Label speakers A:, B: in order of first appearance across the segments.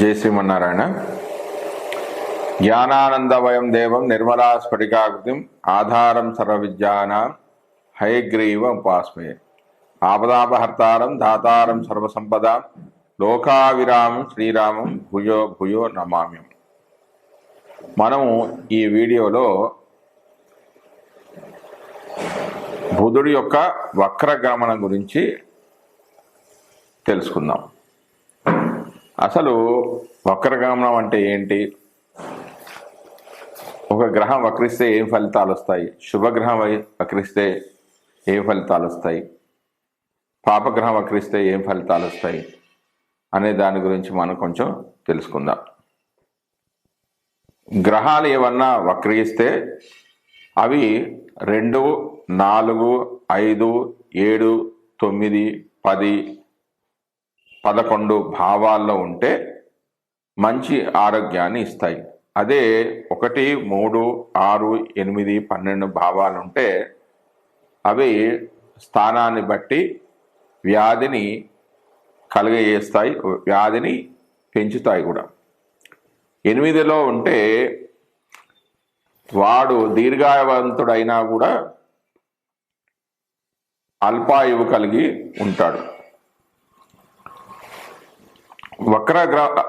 A: జై శ్రీమన్నారాయణ. జ్ఞానానందవయం దేవం నిర్మలా స్ఫటికాకృతిం ఆధారం సర్వవిద్యానాం హయగ్రీవ ఉపాస్మే. ఆపదాపహర్తారం దాతారం సర్వసంపద లోకావిరామం శ్రీరామం భుయో భుయో నమామ్యం. మనము ఈ వీడియోలో బుధుడి యొక్క వక్రగమనం గురించి తెలుసుకుందాం. అసలు వక్రగమనం అంటే ఏంటి? ఒక గ్రహం వక్రిస్తే ఏం ఫలితాలు వస్తాయి? శుభగ్రహం వై- వక్రిస్తే ఏం ఫలితాలు వస్తాయి? పాపగ్రహం వక్రిస్తే ఏం ఫలితాలు వస్తాయి? అనే దాని గురించి మనం కొంచెం తెలుసుకుందాం. గ్రహాలు ఏమన్నా వక్రిస్తే అవి రెండు నాలుగు ఐదు ఏడు తొమ్మిది పది పదకొండు భావాల్లో ఉంటే మంచి ఆరోగ్యాన్ని ఇస్తాయి. అదే ఒకటి మూడు ఆరు ఎనిమిది పన్నెండు భావాలు ఉంటే అవి స్థానాన్ని బట్టి వ్యాధిని కలుగజేస్తాయి వ్యాధిని పెంచుతాయి కూడా. ఎనిమిదిలో ఉంటే వాడు దీర్ఘాయవంతుడైనా కూడా అల్పాయువు కలిగి ఉంటాడు. వక్ర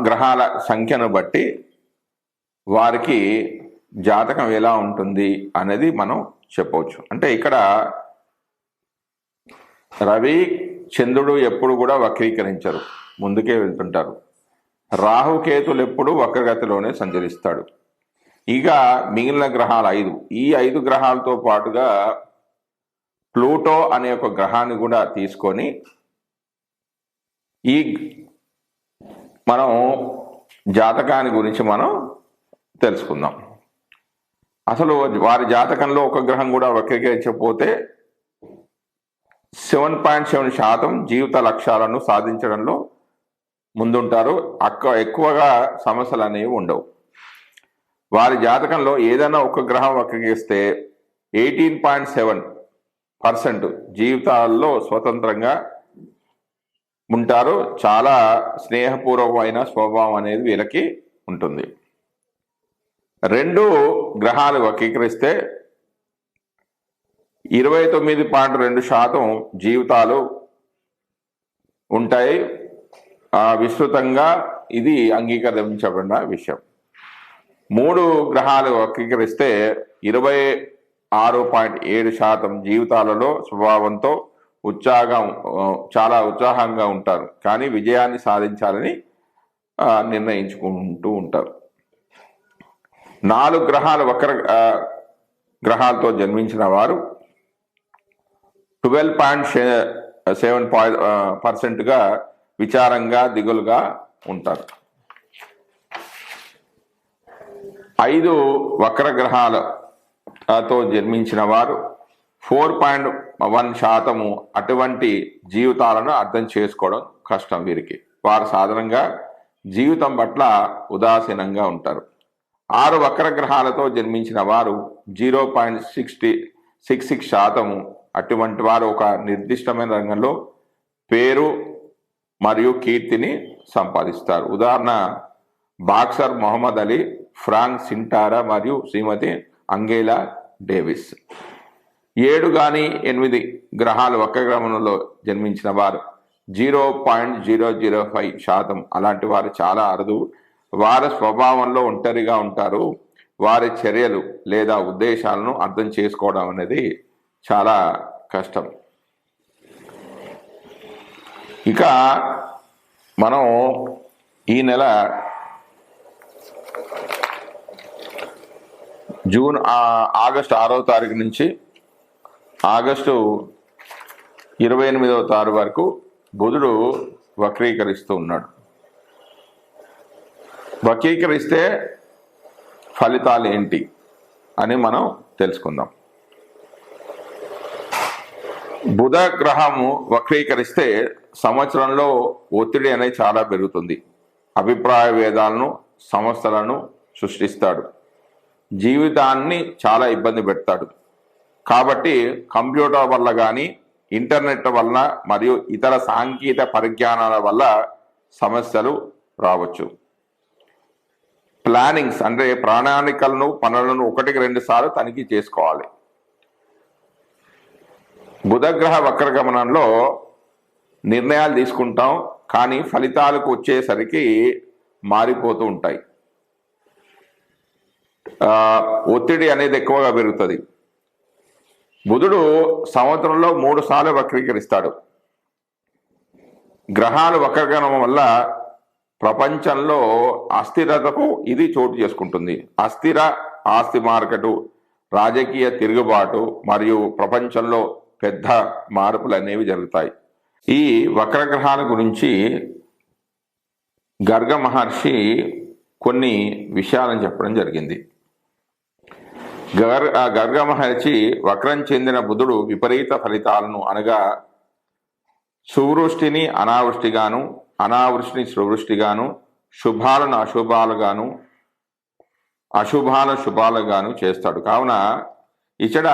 A: గ్రహాల సంఖ్యను బట్టి వారికి జాతకం ఎలా ఉంటుంది అనేది మనం చెప్పవచ్చు. అంటే ఇక్కడ రవి చంద్రుడు ఎప్పుడు కూడా వక్రీకరించరు. ముందుకే వెళ్తుంటారు. రాహుకేతులు ఎప్పుడు వక్రగతిలోనే సంచరిస్తాడు. ఇక మిగిలిన గ్రహాలు ఐదు. ఈ ఐదు గ్రహాలతో పాటుగా ప్లూటో అనే ఒక గ్రహాన్ని కూడా తీసుకొని ఈ మనం జాతకాన్ని గురించి మనం తెలుసుకుందాం. అసలు వారి జాతకంలో ఒక గ్రహం కూడా వక్రీకరించకపోతే సెవెన్ పాయింట్ సెవెన్ శాతం జీవిత లక్ష్యాలను సాధించడంలో ముందుంటారు. అక్క ఎక్కువగా సమస్యలు అనేవి ఉండవు. వారి జాతకంలో ఏదైనా ఒక గ్రహం వక్రీకరిస్తే ఎయిటీన్ పాయింట్ సెవెన్ పర్సెంట్ జీవితాల్లో స్వతంత్రంగా ఉంటారు. చాలా స్నేహపూర్వకమైన స్వభావం అనేది వీళ్ళకి ఉంటుంది. రెండు గ్రహాలు వక్రీకరిస్తే ఇరవై తొమ్మిది పాయింట్ రెండు శాతం జీవితాలు ఉంటాయి. ఆ, విస్తృతంగా ఇది అంగీకరించబడిన విషయం. మూడు గ్రహాలు వక్రీకరిస్తే ఇరవై ఆరు పాయింట్ ఏడు శాతం జీవితాలలో స్వభావంతో ఉత్సాహం చాలా ఉత్సాహంగా ఉంటారు. కానీ విజయాన్ని సాధించాలని నిర్ణయించుకుంటూ ఉంటారు. నాలుగు గ్రహాలు వక్ర గ్రహాలతో జన్మించిన వారు ట్వెల్వ్ పాయింట్ సెవెన్ పాయింట్ పర్సెంట్గా విచారంగా దిగులుగా ఉంటారు. ఐదు వక్ర గ్రహాలతో జన్మించిన వారు ఫోర్ పాయింట్ వన్ శాతము అటువంటి జీవితాలను అర్థం చేసుకోవడం కష్టం వీరికి. వారు సాధారణంగా జీవితం పట్ల ఉదాసీనంగా ఉంటారు. ఆరు వక్ర గ్రహాలతో జన్మించిన వారు zero point sixty six six శాతము అటువంటి వారు ఒక నిర్దిష్టమైన రంగంలో పేరు మరియు కీర్తిని సంపాదిస్తారు. ఉదాహరణ boxer Muhammad Ali Frank Sinatra మరియు శ్రీమతి అంగేలా డేవిస్. ఏడు కానీ ఎనిమిది గ్రహాలు వక్రగ్రహణంలో జన్మించిన వారు. Zero point zero zero five శాతం. అలాంటి వారు చాలా అరుదు. వారి స్వభావంలో ఒంటరిగా ఉంటారు. వారి చర్యలు లేదా ఉద్దేశాలను అర్థం చేసుకోవడం అనేది చాలా కష్టం. ఇక మనం ఈ నెల జూన్ ఆగస్ట్ ఆరో తారీఖు నుంచి ఆగస్టు ఇరవై ఎనిమిదవ తారు వరకు బుధుడు వక్రీకరిస్తూ ఉన్నాడు. వక్రీకరిస్తే ఫలితాలు ఏంటి అని మనం తెలుసుకుందాం. బుధ గ్రహము వక్రీకరిస్తే సంవత్సరంలో ఒత్తిడి అనేది చాలా పెరుగుతుంది. అభిప్రాయ భేదాలను సమస్యలను సృష్టిస్తాడు. జీవితాన్ని చాలా ఇబ్బంది పెడతాడు. కాబట్టి కంప్యూటర్ వల్ల కానీ ఇంటర్నెట్ వలన మరియు ఇతర సాంకేతిక పరిజ్ఞానాల వల్ల సమస్యలు రావచ్చు. ప్లానింగ్స్ అంటే ప్రణాళికలను పనులను ఒకటికి రెండు సార్లు తనిఖీ చేసుకోవాలి. బుధగ్రహ వక్రగమనంలో నిర్ణయాలు తీసుకుంటాం కానీ ఫలితాలకు వచ్చేసరికి మారిపోతూ ఉంటాయి. ఒత్తిడి అనేది ఎక్కువగా పెరుగుతుంది. బుధుడు సంవత్సరంలో మూడు సార్లు వక్రీకరిస్తాడు. గ్రహాలు వక్రగణం వల్ల ప్రపంచంలో అస్థిరతకు ఇది చోటు చేసుకుంటుంది. అస్థిర ఆస్తి మార్కెటు రాజకీయ తిరుగుబాటు మరియు ప్రపంచంలో పెద్ద మార్పులు అనేవి జరుగుతాయి. ఈ వక్రగ్రహాల గురించి గర్గ మహర్షి కొన్ని విషయాలను చెప్పడం జరిగింది. గర్ ఆ గర్గ మహర్షి వక్రం చెందిన బుధుడు విపరీత ఫలితాలను అనగా సువృష్టిని అనావృష్టిగాను అనావృష్టిని సువృష్టిగాను శుభాలను అశుభాలుగాను అశుభాల శుభాలుగాను చేస్తాడు. కావున ఇచ్చట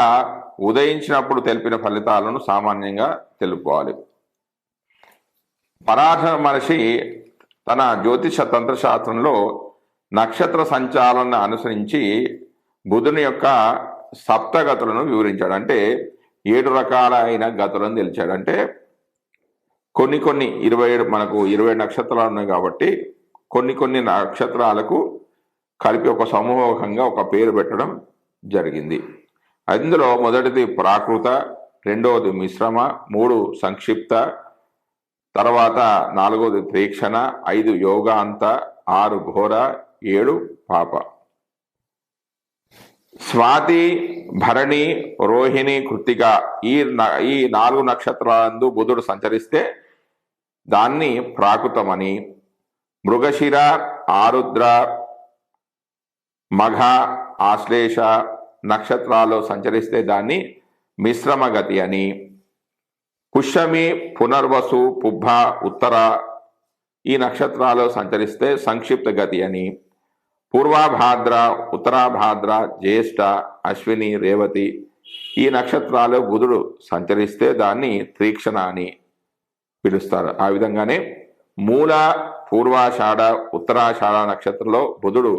A: ఉదయించినప్పుడు తెలిపిన ఫలితాలను సామాన్యంగా తెలుపుకోవాలి. పరాధ మహర్షి తన జ్యోతిష తంత్రశాస్త్రంలో నక్షత్ర సంచాలన అనుసరించి బుధుని యొక్క సప్తగతులను వివరించాడు. అంటే ఏడు రకాలైన గతులను తెలిచాడు. అంటే కొన్ని కొన్ని ఇరవై ఏడు మనకు ఇరవై నక్షత్రాలు ఉన్నాయి కాబట్టి కొన్ని కొన్ని నక్షత్రాలకు కలిపి ఒక సమూహంగా ఒక పేరు పెట్టడం జరిగింది. అందులో మొదటిది ప్రాకృత రెండవది మిశ్రమ మూడు సంక్షిప్త తర్వాత నాలుగవది ప్రేక్షణ ఐదు యోగాంత ఆరు ఘోర ఏడు పాప. స్వాతి భరణి రోహిణి కృతిక ఈ న- ఈ నాలుగు నక్షత్రాలందు బుధుడు సంచరిస్తే దాన్ని ప్రాకృతమని. మృగశిర ఆరుద్ర మఘ ఆశ్లేష నక్షత్రాలు సంచరిస్తే దాన్ని మిశ్రమ గతి అని. పుష్యమి పునర్వసు పుబ్బ ఉత్తర ఈ నక్షత్రాలు సంచరిస్తే సంక్షిప్త గతి అని. పూర్వాభాద్ర ఉత్తరాభాద్ర జ్యేష్ఠ అశ్విని రేవతి ఈ నక్షత్రాలు బుధుడు సంచరిస్తే దాన్ని త్రీక్షణ అని పిలుస్తారు. ఆ విధంగానే మూల పూర్వాషాఢ ఉత్తరాషాఢ నక్షత్రంలో బుధుడు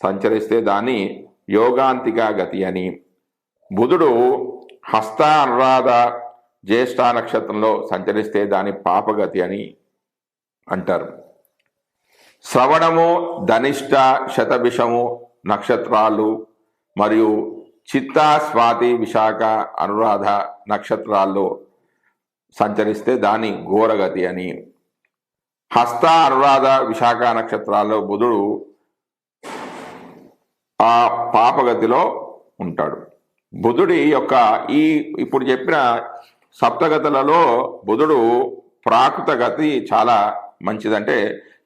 A: సంచరిస్తే దాన్ని యోగాంతిక గతి అని. బుధుడు హస్త అనురాధ జ్యేష్ఠ నక్షత్రంలో సంచరిస్తే దాని పాపగతి అని అంటారు. శ్రవణము ధనిష్ట శతభిషము నక్షత్రాలు మరియు చిత్త స్వాతి విశాఖ అనురాధ నక్షత్రాల్లో సంచరిస్తే దాని ఘోరగతి అని. హస్త అనురాధ విశాఖ నక్షత్రాల్లో బుధుడు ఆ పాపగతిలో ఉంటాడు. బుధుడి యొక్క ఈ ఇప్పుడు చెప్పిన సప్తగతులలో బుధుడు ప్రాకృత గతి చాలా మంచిదంటే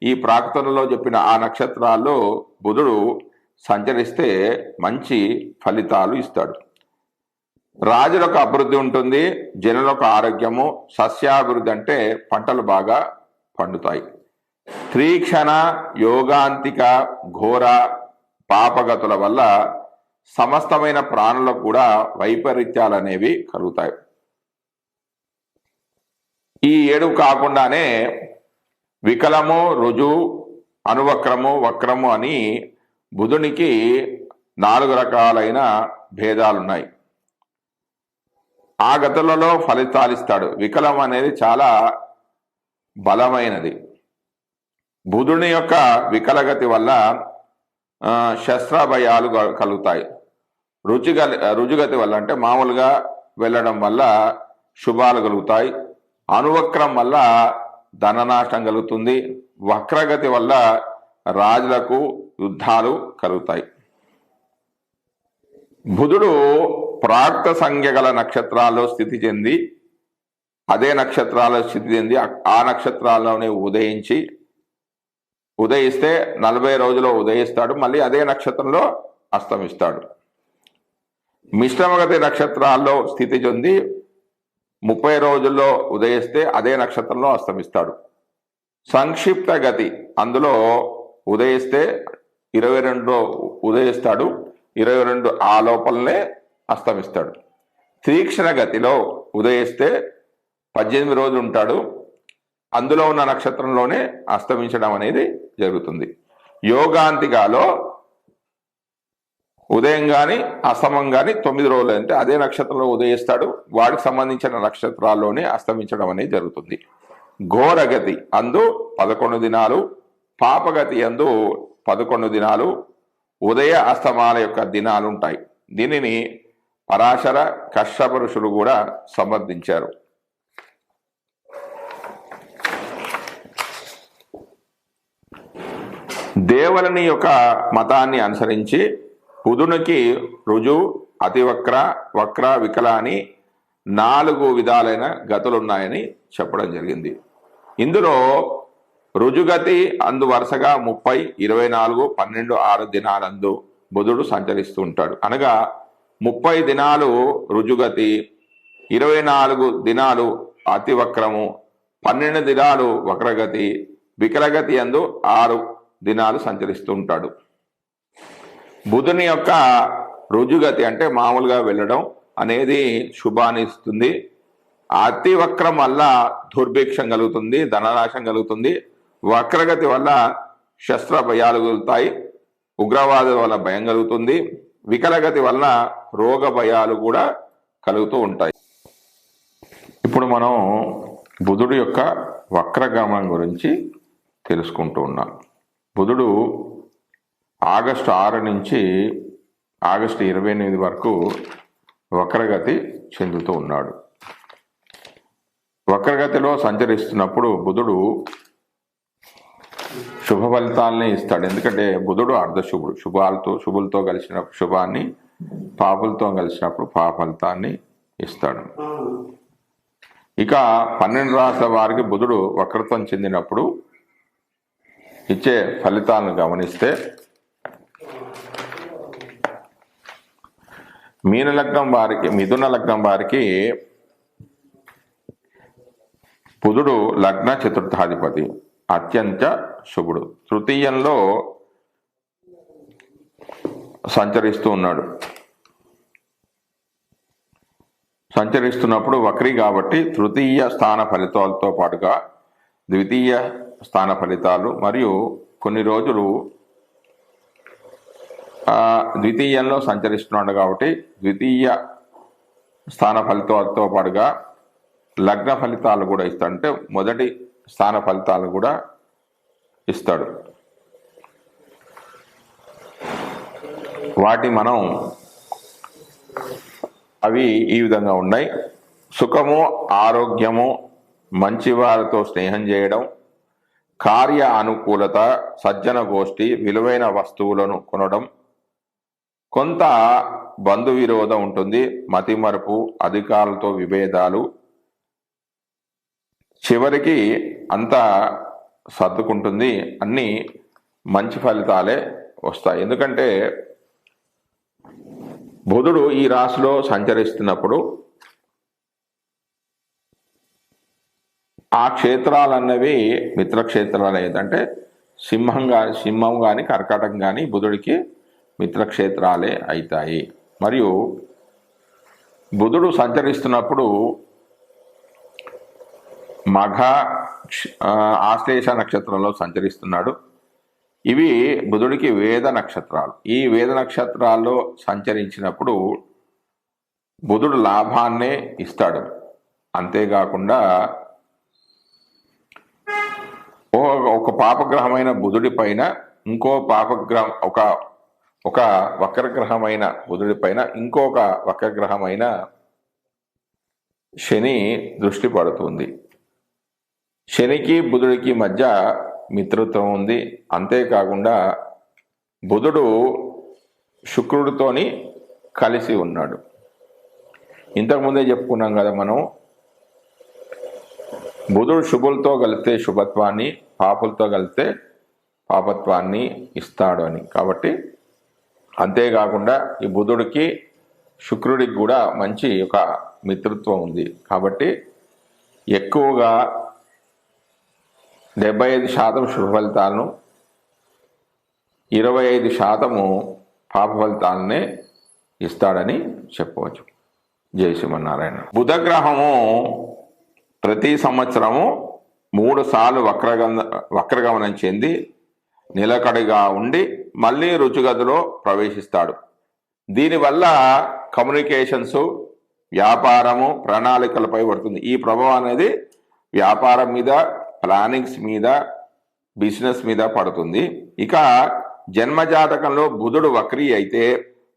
A: ఈ ప్రాకృతంలో చెప్పిన ఆ నక్షత్రాల్లో బుధుడు సంచరిస్తే మంచి ఫలితాలు ఇస్తాడు. రాజులకు అభివృద్ధి ఉంటుంది జనులకు ఆరోగ్యము సస్యాభివృద్ధి అంటే పంటలు బాగా పండుతాయి. త్రీక్షణ యోగాంతిక ఘోర పాపగతుల వల్ల సమస్తమైన ప్రాణులకు కూడా వైపరీత్యాలు అనేవి కలుగుతాయి. ఈ ఏడు కాకుండానే వికలము రుజు అనువక్రము వక్రము అని బుధునికి నాలుగు రకాలైన భేదాలున్నాయి. ఆ గతులలో ఫలితాలిస్తాడు వికలం అనేది చాలా బలమైనది. బుధుని యొక్క వికలగతి వల్ల శస్త్రభయాలు కలుగుతాయి. రుచిగ రుజుగతి వల్ల అంటే మామూలుగా వెళ్ళడం వల్ల శుభాలు కలుగుతాయి. అనువక్రం వల్ల ధననాశనం కలుగుతుంది. వక్రగతి వల్ల రాజులకు యుద్ధాలు కలుగుతాయి. బుధుడు ప్రాక్త సంఖ్య గల నక్షత్రాల్లో స్థితి చెంది అదే నక్షత్రాల్లో స్థితి చెంది ఆ- ఆ నక్షత్రాల్లోనే ఉదయించి ఉదయిస్తే నలభై రోజుల్లో ఉదయిస్తాడు మళ్ళీ అదే నక్షత్రంలో అస్తమిస్తాడు. మిశ్రమగతి నక్షత్రాల్లో స్థితి చెంది ముప్పై రోజుల్లో ఉదయిస్తే అదే నక్షత్రంలో అస్తమిస్తాడు. సంక్షిప్త గతి అందులో ఉదయిస్తే ఇరవై రెండులో ఉదయిస్తాడు ఇరవై రెండు ఆ లోపలనే అస్తమిస్తాడు. తీక్షణ గతిలో ఉదయిస్తే పద్దెనిమిది రోజులు ఉంటాడు అందులో ఉన్న నక్షత్రంలోనే అస్తమించడం అనేది జరుగుతుంది. యోగాంతికాలో ఉదయం కానీ అస్తమం కానీ తొమ్మిది రోజులు అంటే అదే నక్షత్రంలో ఉదయిస్తాడు. వాడికి సంబంధించిన నక్షత్రాల్లోనే అస్తమించడం అనేది జరుగుతుంది. ఘోరగతి అందు పదకొండు దినాలు పాపగతి అందు పదకొండు దినాలు ఉదయ అస్తమాల యొక్క దినాలు ఉంటాయి దీనిని పరాశర కశ్యప ఋషులు కూడా సమర్థించారు దేవులని యొక్క మతాన్ని అనుసరించి బుధునికి రుజు అతివక్ర వక్ర వికల అని నాలుగు విధాలైన గతులు ఉన్నాయని చెప్పడం జరిగింది. ఇందులో రుజుగతి అందు వరుసగా ముప్పై ఇరవై నాలుగు పన్నెండు ఆరు దినాలందు బుధుడు సంచరిస్తూ ఉంటాడు. అనగా ముప్పై దినాలు రుజుగతి ఇరవై నాలుగు దినాలు అతివక్రము పన్నెండు దినాలు వక్రగతి వికలగతి అందు ఆరు దినాలు సంచరిస్తూ ఉంటాడు. బుధుని యొక్క రుజుగతి అంటే మామూలుగా వెళ్ళడం అనేది శుభానిస్తుంది అతివక్రం అతి వక్రం వల్ల దుర్భిక్షం కలుగుతుంది ధననాశం కలుగుతుంది. వక్రగతి వల్ల శస్త్ర భయాలు కలుగుతాయి ఉగ్రవాదం వల్ల భయం కలుగుతుంది. వికలగతి వలన రోగ భయాలు కూడా కలుగుతూ ఉంటాయి. ఇప్పుడు మనం బుధుడు యొక్క వక్రగమనం గురించి తెలుసుకుంటూ ఉన్నాం. బుధుడు ఆగస్టు ఆరు నుంచి ఆగస్టు ఇరవై ఎనిమిది వరకు వక్రగతి చెందుతూ ఉన్నాడు. వక్రగతిలో సంచరిస్తున్నప్పుడు బుధుడు శుభ ఫలితాలని ఇస్తాడు. ఎందుకంటే బుధుడు అర్ధశుభుడు. శుభాలతో శుభులతో కలిసిన శుభాన్ని పాపులతో కలిసినప్పుడు పాప ఫలితాన్ని ఇస్తాడు. ఇక పన్నెండు రాష్ట్రాల వారికి బుధుడు వక్రత్వం చెందినప్పుడు ఇచ్చే ఫలితాలను గమనిస్తే మీన లగ్నం వారికి మిథున లగ్నం వారికి బుధుడు లగ్న చతుర్థాధిపతి అత్యంత శుభుడు. తృతీయంలో సంచరిస్తూ ఉన్నాడు. సంచరిస్తున్నప్పుడు వక్రి కాబట్టి తృతీయ స్థాన ఫలితాలతో పాటుగా ద్వితీయ స్థాన ఫలితాలు మరియు కొన్ని రోజులు ద్వితీయంలో సంచరిస్తున్నాడు కాబట్టి ద్వితీయ స్థాన ఫలితాలతో పాటుగా లగ్న ఫలితాలు కూడా ఇస్తాడు. అంటే మొదటి స్థాన ఫలితాలు కూడా ఇస్తాడు. వాటి మనం అవి ఈ విధంగా ఉన్నాయి. సుఖము ఆరోగ్యము మంచి వారితో స్నేహం చేయడం కార్య అనుకూలత సజ్జన గోష్ఠి విలువైన వస్తువులను కొనడం కొంత బంధు విరోధం ఉంటుంది మతిమరుపు అధికారులతో విభేదాలు. చివరికి అంతా సర్దుకుంటుంది అన్నీ మంచి ఫలితాలే వస్తాయి. ఎందుకంటే బుధుడు ఈ రాశిలో సంచరిస్తున్నప్పుడు ఆ క్షేత్రాలన్నవి మిత్రక్షేత్రాలు. ఏంటంటే సింహం కానీ సింహం కానీ కర్కాటకం కానీ బుధుడికి మిత్రక్షేత్రాలే అవుతాయి మరియు బుధుడు సంచరిస్తున్నప్పుడు మఘ ఆశ్లేష నక్షత్రంలో సంచరిస్తున్నాడు. ఇవి బుధుడికి వేద నక్షత్రాలు. ఈ వేద నక్షత్రాల్లో సంచరించినప్పుడు బుధుడు లాభాన్నే ఇస్తాడు. అంతేకాకుండా ఓ- ఒక పాపగ్రహమైన బుధుడి పైన ఇంకో పాపగ్రహం ఒక ఒక వక్రగ్రహమైన బుధుడి పైన ఇంకొక వక్రగ్రహమైన శని దృష్టి పడుతుంది. శనికి బుధుడికి మధ్య మిత్రత్వం ఉంది. అంతేకాకుండా బుధుడు శుక్రుడితోని కలిసి ఉన్నాడు. ఇంతకుముందే చెప్పుకున్నాం కదా మనం బుధుడు శుభులతో కలిస్తే శుభత్వాన్ని పాపులతో కలిస్తే పాపత్వాన్ని ఇస్తాడు అని. కాబట్టి అంతేకాకుండా ఈ బుధుడికి శుక్రుడికి కూడా మంచి ఒక మిత్రత్వం ఉంది. కాబట్టి ఎక్కువగా డెబ్బై ఐదు శాతం శుభ ఫలితాలను ఇరవై ఐదు శాతము పాప ఫలితాలనే ఇస్తాడని చెప్పవచ్చు. జై శ్రీమన్నారాయణ. బుధగ్రహము ప్రతి సంవత్సరము మూడు సార్లు వక్రగమ వక్రగమనం చెంది నిలకడగా ఉండి మళ్ళీ రుచిగదిలో ప్రవేశిస్తాడు. దీనివల్ల కమ్యూనికేషన్స్ వ్యాపారము ప్రణాళికలపై పడుతుంది. ఈ ప్రభావం అనేది వ్యాపారం మీద ప్లానింగ్స్ మీద బిజినెస్ మీద పడుతుంది. ఇక జన్మజాతకంలో బుధుడు వక్రీ అయితే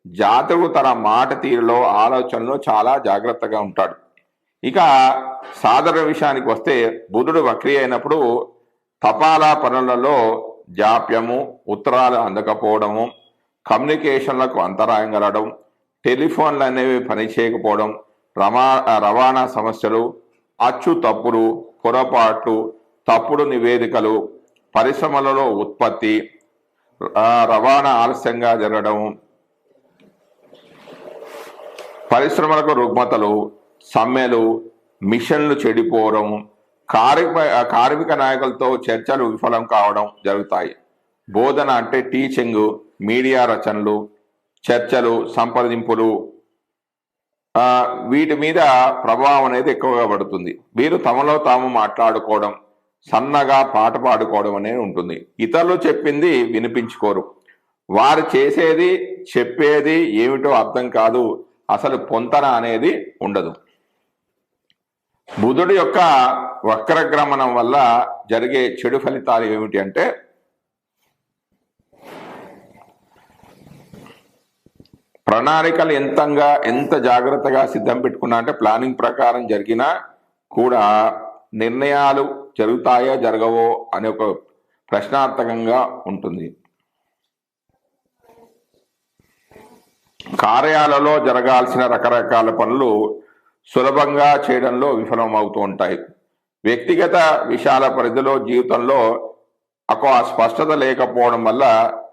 A: జాతకు తన మాట తీరులో ఆలోచనలో చాలా జాగ్రత్తగా ఉంటాడు. ఇక సాధారణ విషయానికి వస్తే బుధుడు వక్రీ అయినప్పుడు తపాలా పనులలో జాప్యము ఉత్తరాలు అందకపోవడము కమ్యూనికేషన్లకు అంతరాయం కలగడం టెలిఫోన్లు అనేవి పనిచేయకపోవడం రమా రవాణా సమస్యలు అచ్చు తప్పులు పొరపాట్లు తప్పుడు నివేదికలు పరిశ్రమలలో ఉత్పత్తి రవాణా ఆలస్యంగా జరగడం పరిశ్రమలకు రుగ్మతలు సమ్మెలు మిషన్లు చెడిపోవడం కార్మిక కార్మిక నాయకులతో చర్చలు విఫలం కావడం జరుగుతాయి. బోధన అంటే టీచింగ్ మీడియా రచనలు చర్చలు సంప్రదింపులు వీటి మీద ప్రభావం అనేది ఎక్కువగా పడుతుంది. వీరు తమలో తాము మాట్లాడుకోవడం సన్నగా పాట పాడుకోవడం అనేది ఉంటుంది. ఇతరులు చెప్పింది వినిపించుకోరు. వారు చేసేది చెప్పేది ఏమిటో అర్థం కాదు. అసలు పొంతన అనేది ఉండదు. బుధుడు యొక్క వక్రగ్రమణం వల్ల జరిగే చెడు ఫలితాలు ఏమిటి అంటే ప్రణాళికలు ఎంతంగా ఎంత జాగ్రత్తగా సిద్ధం పెట్టుకున్నా అంటే ప్లానింగ్ ప్రకారం జరిగినా కూడా నిర్ణయాలు జరుగుతాయో జరగవో అనే ఒక ప్రశ్నార్థకంగా ఉంటుంది. కార్యాలలో జరగాల్సిన రకరకాల పనులు సులభంగా చేయడంలో విఫలమవుతూ ఉంటాయి వ్యక్తిగత విషయాల పరిధిలో జీవితంలో ఒక స్పష్టత లేకపోవడం వల్ల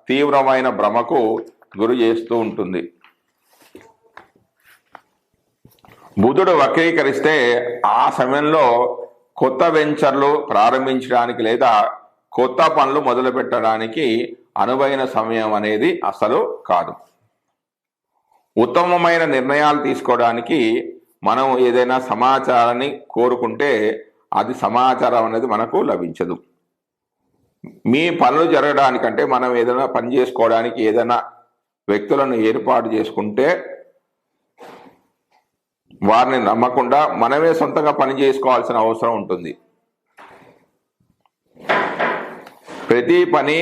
A: తీవ్రమైన భ్రమకు గురి చేస్తూ ఉంటుంది. బుధుడు వక్రీకరిస్తే ఆ సమయంలో కొత్త వెంచర్లు ప్రారంభించడానికి లేదా కొత్త పనులు మొదలుపెట్టడానికి అనువైన సమయం అనేది అసలు కాదు. ఉత్తమమైన నిర్ణయాలు తీసుకోవడానికి మనం ఏదైనా సమాచారాన్ని కోరుకుంటే అది సమాచారం అనేది మనకు లభించదు. మీ పనులు జరగడానికంటే మనం ఏదైనా పని చేసుకోవడానికి ఏదైనా వ్యక్తులను ఏర్పాటు చేసుకుంటే వారిని నమ్మకుండా మనమే సొంతంగా పని చేసుకోవాల్సిన అవసరం ఉంటుంది. ప్రతి పని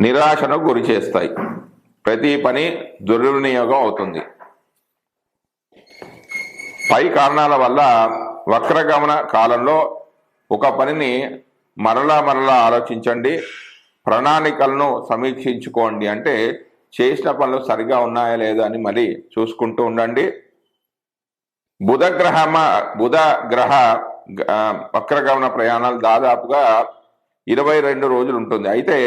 A: నిరాశను గురి చేస్తాయి. ప్రతి పని దుర్వినియోగం అవుతుంది. పై కారణాల వల్ల వక్రగమన కాలంలో ఒక పనిని మరలా మరలా ఆలోచించండి. ప్రణాళికలను సమీక్షించుకోండి. అంటే చేసిన పనులు సరిగా ఉన్నాయా లేదా అని మరి చూసుకుంటూ ఉండండి. బుధగ్రహమ బుధ గ్రహ వక్రగమన ప్రయాణాలు దాదాపుగా ఇరవై రెండు రోజులు ఉంటుంది. అయితే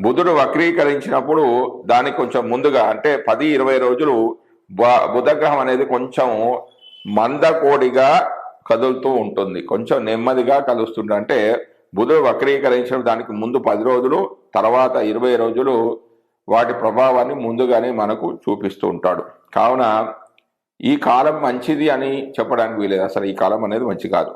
A: బుధుడు వక్రీకరించినప్పుడు దానికి కొంచెం ముందుగా అంటే పది ఇరవై రోజులు బుధగ్రహం అనేది కొంచెం మందకోడిగా కదులుతూ ఉంటుంది. కొంచెం నెమ్మదిగా కలుస్తుంది అంటే బుధుడు వక్రీకరించడం దానికి ముందు పది రోజులు తర్వాత ఇరవై రోజులు వాటి ప్రభావాన్ని ముందుగానే మనకు చూపిస్తూ ఉంటాడు. కావున ఈ కాలం మంచిది అని చెప్పడానికి వీలేదు. అసలు ఈ కాలం అనేది మంచి కాదు.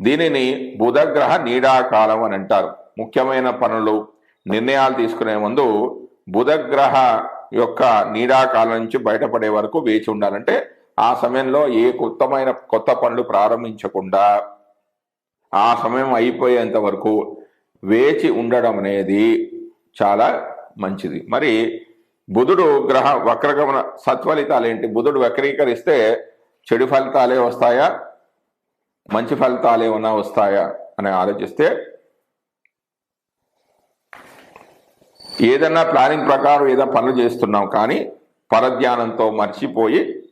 A: దీనిని బుధగ్రహ నీడాకాలం అని అంటారు. ముఖ్యమైన పనులు నిర్ణయాలు తీసుకునే ముందు బుధగ్రహ యొక్క నీడాకాలం నుంచి బయటపడే వరకు వేచి ఉండాలంటే ఆ సమయంలో ఏ కొత్తమైన కొత్త పనులు ప్రారంభించకుండా ఆ సమయం అయిపోయేంత వరకు వేచి ఉండడం అనేది చాలా మంచిది. మరి బుధుడు గ్రహ వక్రగమన సత్ఫలితాలు ఏంటి? బుధుడు వక్రీకరిస్తే చెడు ఫలితాలే వస్తాయా? మంచి ఫలితాలు ఏమైనా వస్తాయా? అని ఆలోచిస్తే ఏదన్నా ప్లానింగ్ ప్రకారం ఏదైనా పనులు చేస్తున్నాం కానీ పరధ్యానంతో మర్చిపోయి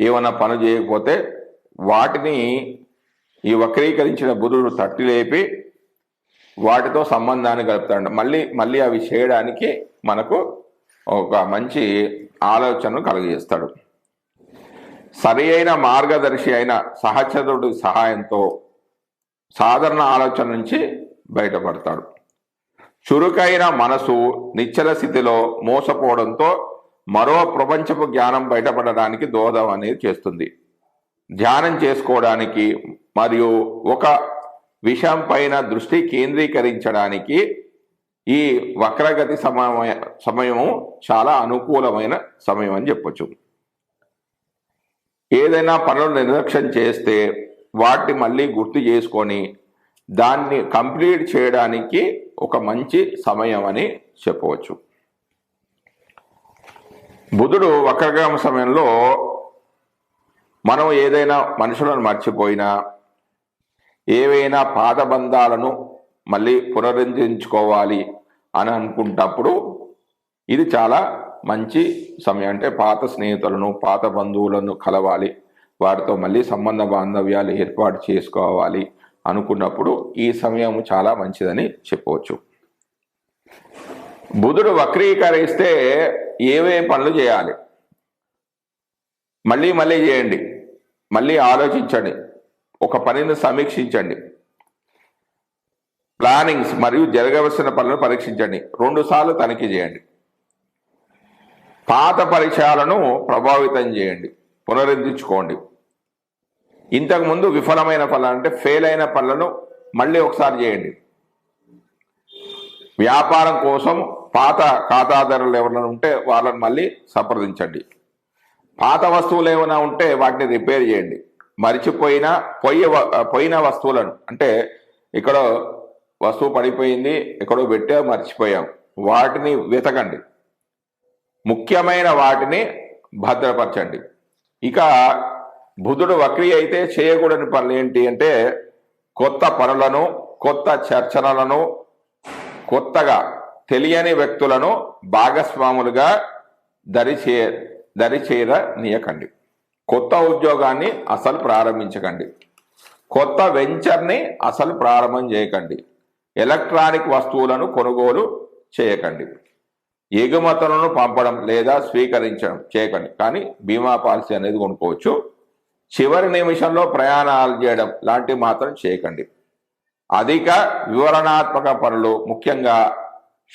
A: ఏమైనా పనులు చేయకపోతే వాటిని ఈ వక్రీకరించిన బుధుడు తట్టి లేపి వాటితో సంబంధాన్ని కలుపుతాడు మళ్ళీ మళ్ళీ అవి చేయడానికి మనకు ఒక మంచి ఆలోచనను కలుగజేస్తాడు. సరి అయిన మార్గదర్శి అయిన సహచరుడి సహాయంతో సాధారణ ఆలోచన నుంచి బయటపడతాడు. చురుకైన మనసు నిశ్చల స్థితిలో మోసపోవడంతో మరో ప్రపంచపు జ్ఞానం బయటపడడానికి దోహదం అనేది చేస్తుంది. ధ్యానం చేసుకోవడానికి మరియు ఒక విషయం పైన దృష్టి కేంద్రీకరించడానికి ఈ వక్రగతి సమయ సమయము చాలా అనుకూలమైన సమయం అని చెప్పొచ్చు. ఏదైనా పనులు నిర్లక్ష్యం చేస్తే వాటిని మళ్ళీ గుర్తు చేసుకొని దాన్ని కంప్లీట్ చేయడానికి ఒక మంచి సమయం అని చెప్పవచ్చు. బుధుడు వక్రగ్రహం సమయంలో మనం ఏదైనా మనుషులను మర్చిపోయినా ఏవైనా పాత బంధాలను మళ్ళీ పునరుద్ధరించుకోవాలి అని అనుకుంటప్పుడు ఇది చాలా మంచి సమయం. అంటే పాత స్నేహితులను పాత బంధువులను కలవాలి. వారితో మళ్ళీ సంబంధ బాంధవ్యాలు ఏర్పాటు చేసుకోవాలి. అనుకున్నప్పుడు ఈ సమయం చాలా మంచిదని చెప్పవచ్చు. బుధుడు వక్రీకరిస్తే ఏవే పనులు చేయాలి? మళ్ళీ మళ్ళీ చేయండి. మళ్ళీ ఆలోచించండి. ఒక పనిని సమీక్షించండి. ప్లానింగ్స్ మరియు జరగవలసిన పనులను పరీక్షించండి. రెండుసార్లు తనిఖీ చేయండి. పాత పరిచయాలను ప్రభావితం చేయండి. పునరుద్ధరించుకోండి. ఇంతకుముందు విఫలమైన పనులు అంటే ఫెయిల్ అయిన పనులను మళ్ళీ ఒకసారి చేయండి. వ్యాపారం కోసం పాత ఖాతాదారులు ఎవరైనా ఉంటే వాళ్ళని మళ్ళీ సంప్రదించండి. పాత వస్తువులు ఏమైనా ఉంటే వాటిని రిపేర్ చేయండి. మరిచిపోయిన పొయ్యి పోయిన వస్తువులను అంటే ఇక్కడ వస్తువు పడిపోయింది ఎక్కడో పెట్టా మర్చిపోయాం వాటిని వెతకండి. ముఖ్యమైన వాటిని భద్రపరచండి. ఇక బుధుడు వక్రి అయితే చేయకూడని పనులు ఏంటి అంటే కొత్త పనులను కొత్త చర్చనలను కొత్తగా తెలియని వ్యక్తులను భాగస్వాములుగా దరిచే దరిచేర నీయకండి. కొత్త ఉద్యోగాన్ని అసలు ప్రారంభించకండి. కొత్త వెంచర్ని అసలు ప్రారంభం చేయకండి. ఎలక్ట్రానిక్ వస్తువులను కొనుగోలు చేయకండి. ఎగుమతులను పంపడం లేదా స్వీకరించడం చేయకండి. కానీ బీమా పాలసీ అనేది కొనుక్కోవచ్చు. చివరి నిమిషంలో ప్రయాణాలు చేయడం లాంటివి మాత్రం చేయకండి. అధిక వివరణాత్మక పనులు ముఖ్యంగా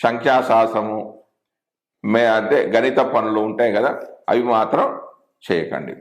A: సంఖ్యాశాస్త్రము మే అంటే గణిత పనులు ఉంటాయి కదా అవి మాత్రం చేయకండి.